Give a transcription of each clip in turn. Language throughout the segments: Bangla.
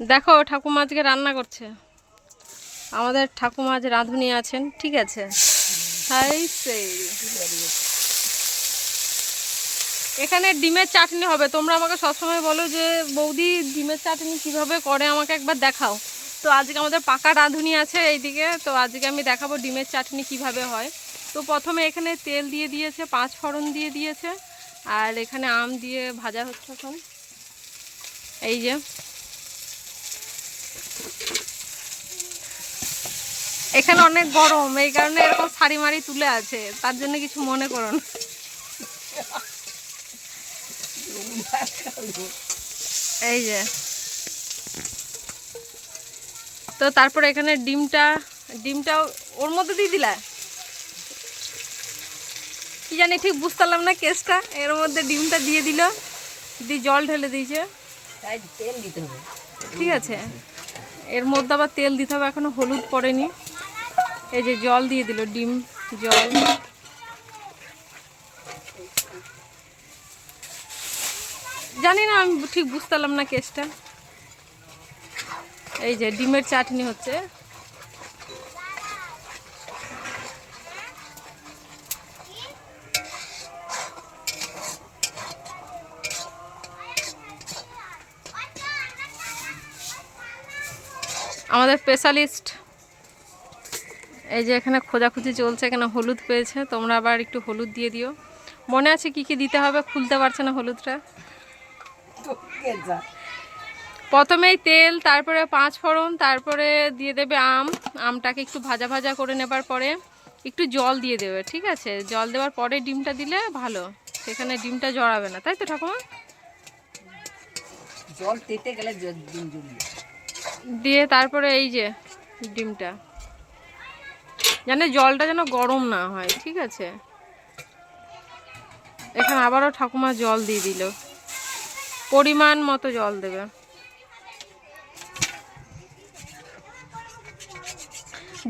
দেখো, ঠাকুমা আজকে রান্না করছে। আমাদের ঠাকুমা আজ রাঁধুনি আছেন, ঠিক আছে? হাই সেই। এখানে ডিমের চাটনি হবে। তোমরা আমাকে সবসময় বলো যে, বৌদি ডিমের চাটনি কীভাবে করে, আমাকে একবার দেখাও। তো আজকে আমাদের পাকা রাঁধুনি আছে এইদিকে। তো আজকে আমি দেখাবো ডিমের চাটনি কীভাবে হয়। তো প্রথমে এখানে তেল দিয়ে দিয়েছে, পাঁচ ফোড়ন দিয়ে দিয়েছে। আর এখানে আম দিয়ে ভাজা হচ্ছে এখন। এই যে এখানে অনেক গরম এই কারণে এরকম শাড়ি মারি তুলে আছে তার জন্য কিছু মনে করো না। এই যে। তো তারপর এখানে ডিমটা ডিমটা ওর মধ্যে দিয়ে দিলা? কি জানি ঠিক বুঝতে পারলাম না কেসটা এর মধ্যে ডিমটা দিয়ে দিল দিয়ে জল ঢেলে দিয়েছে। তাই তেল দিতে হবে। ঠিক আছে। এর মধ্যে আবার তেল দিতে হবে এখনও হলুদ পড়েনি। এই যে জল দিয়ে দিল, ডিম, জল। জানি না, আমি ঠিক বুঝতে পারলাম না কেসটা এই যে ডিমের চাটনি হচ্ছে। আমাদের স্পেশালিস্ট। এই যে এখানে খোঁজাখুঁজি চলছে, এখানে হলুদ পেয়েছে, তোমরা আবার একটু হলুদ দিয়ে দিও। মনে আছে কি কি দিতে হবে? খুলতে পারছে না হলুদটা? প্রথমেই তেল, তারপরে পাঁচ ফোড়ন, তারপরে দিয়ে দেবে আম। আমটাকে একটু ভাজা ভাজা করে নেবার পরে একটু জল দিয়ে দেবে, ঠিক আছে? জল দেওয়ার পরে ডিমটা দিলে ভালো। সেখানে ডিমটা জড়াবে না, তাই তো ঠাকুমা? জল তেতে গেলে ডিম জড়িয়ে দিয়ে তারপরে এই যে ডিমটা। যেন জলটা যেন গরম না হয়, ঠিক আছে? এখানে আবারও ঠাকুমা জল দিয়ে দিল। পরিমাণ মতো জল দেবে।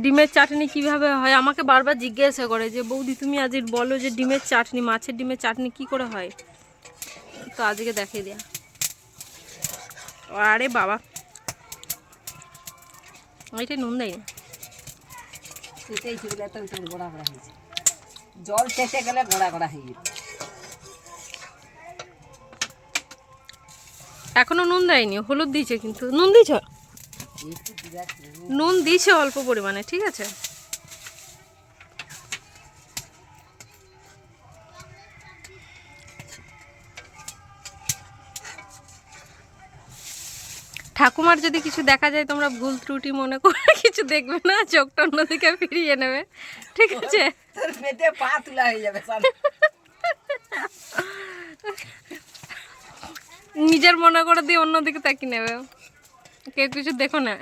ডিমের চাটনি কীভাবে হয়? আমাকে বারবার জিজ্ঞাসা করে যে, বৌদি তুমি আজ বলো যে ডিমের চাটনি, মাছের ডিমের চাটনি কি করে হয়? তো আজকে দেখিয়ে দেয়া। আরে বাবা এটা নুন গোড়া গোড়া হয়েছে জল শেষে গেলে গোড়া গোড়া হয়ে যাবে। এখনও নুন দেয়নি হলুদ দিয়েছে কিন্তু। নুন দিয়েছ? নুন দিয়েছে অল্প পরিমাণে ঠিক আছে? ঠাকুমার যদি কিছু দেখা যায় তোমরা ভুল ত্রুটি মনে করে কিছু দেখবে না চোখটা অন্যদিকে ফিরিয়ে নেবে। ঠিক আছে? তোর পেটে পা তুলা হয়ে যাবে নিজের মনে করে দিয়ে অন্যদিকে তাকিয়ে নেবে। কেউ কিছু দেখো না।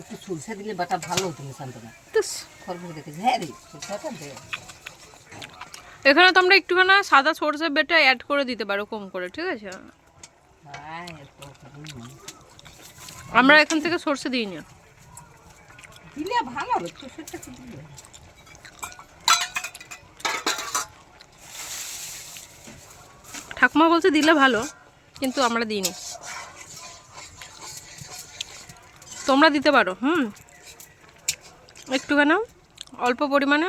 একটু সরষে দিলে বাটা ভালো হতো না শান্তনা তো খরবুজ দেখেছি। হ্যাঁ রে সরষেটা দে এখানে তোমরা একটুখানি সাদা সরষে বেটে অ্যাড করে দিতে পারো কম করে ঠিক আছে। আমরা এখান থেকে সরষে দিই না ভালো দিলে? ঠাকুমা বলছে দিলে ভালো কিন্তু আমরা দিইনি। তোমরা দিতে পারো হুম? একটুখানি অল্প পরিমাণে।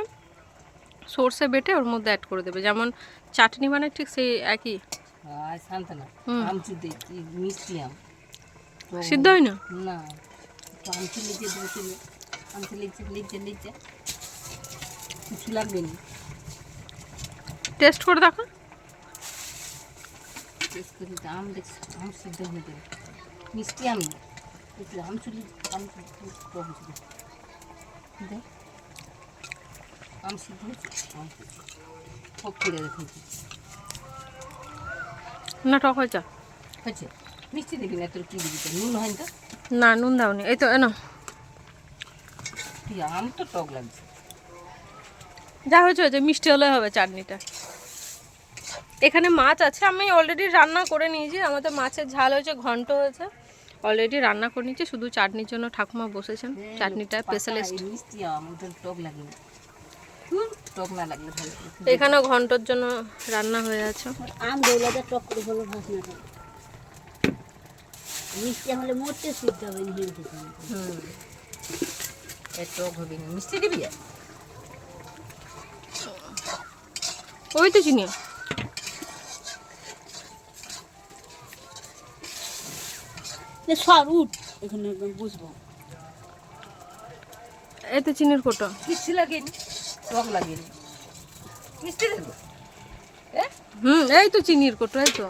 সর্ষে বেটে ওর মধ্যে অ্যাড করে দেবে। যেমন চাটনি মানে ঠিক সেই একই? মিষ্টি আম। সিদ্ধ হয় না? না তো আমচু লিচে দেবে তুলে আমচু লিচে লিচে লিচে কিছু লাগবে না। টেস্ট করে দেখো। টেস্ট করে আম দেখছি আম সিদ্ধ হয়ে যাবে। মিষ্টি আম আমচু লিচে আমচু টক ছিল দে আম সিদ্ধ হয়েছে আম সব করে রেখেছি না টক হয়েছে। হয়েছে? মিষ্টি দিবি না তোর কি দিবি তো? নুন হয় না না নুন দাওনি। এই তো এনো তুই আম তো টক লাগছে। যা হয়েছে হয়েছে মিষ্টি হলে হবে চাটনিটা। এখানে মাছ আছে আমি অলরেডি রান্না করে নিয়েছি। আমাদের মাছের ঝাল হয়েছে ঘন্ট হয়েছে। অলরেডি রান্না করে নিয়েছি শুধু চাটনির জন্য ঠাকুমা বসেছেন। চাটনিটা স্পেশালিস্ট মিষ্টি আম টক লাগে না। টক না লাগলে ভালো করে। এখানেও ঘণ্টার জন্য রান্না হয়ে আছে। আম দৌলাতে টক করে হলো ভাসনাটা মিষ্টি হলে মোটে সিদ্ধ হবে হুম এ টক হবে না। মিষ্টি দিবি? ওই তো চিনি। এ সর উঠ। এখানে একদম বুঝব। চিনির কোটো কিচ্ছু লাগেনি টক লাগেনি মিষ্টি দেবো? হুম এই তো চিনির কোটো এই তো।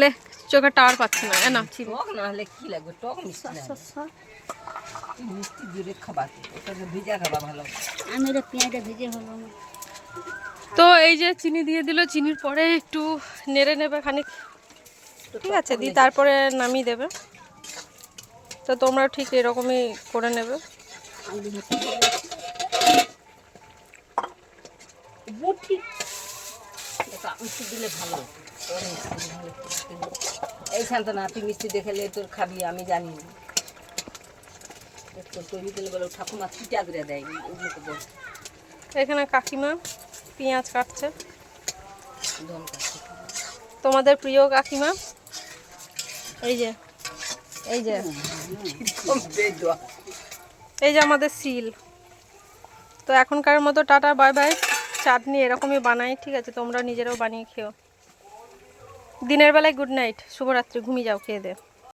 লে চোখে টাওয়ার পাচ্ছি না না চিনি। টক না হলে কি লাগবে? টক মিষ্টি লাগবে মিষ্টি জুড়ে খাবার ওটা ভিজা খাবা ভালো আমি এটা পেঁয়াজটা ভেজে হলো না। তো এই যে চিনি দিয়ে দিল চিনির পরে একটু নেড়ে নেবে খানিক। ঠিক আছে দিয়ে তারপরে নামিয়ে দেবে। তো তোমরা ঠিক এরকমই করে নেবে। আলু ভাতে বুটি এটা মিষ্টি দিলে ভালো। এই শান্তনা তুই মিষ্টি দেখালে তোর খাবি আমি জানি না। তোর তৈরি দিলে বলে ঠাকুমা চিটা করে দেয়। ওগুলো তো বল এখানে কাকিমা পেঁয়াজ কাটছে। তোমাদের প্রিয় কাকিমা? এই যে এই যে। এই যে আমাদের সিল। তো এখনকার মতো টাটা, বাই বাই। চাটনি এরকমই বানাই, ঠিক আছে? তোমরা নিজেরাও বানিয়ে খেও। দিনের বেলায় গুড নাইট। শুভরাত্রি। ঘুমিয়ে যাও, খেয়ে দে।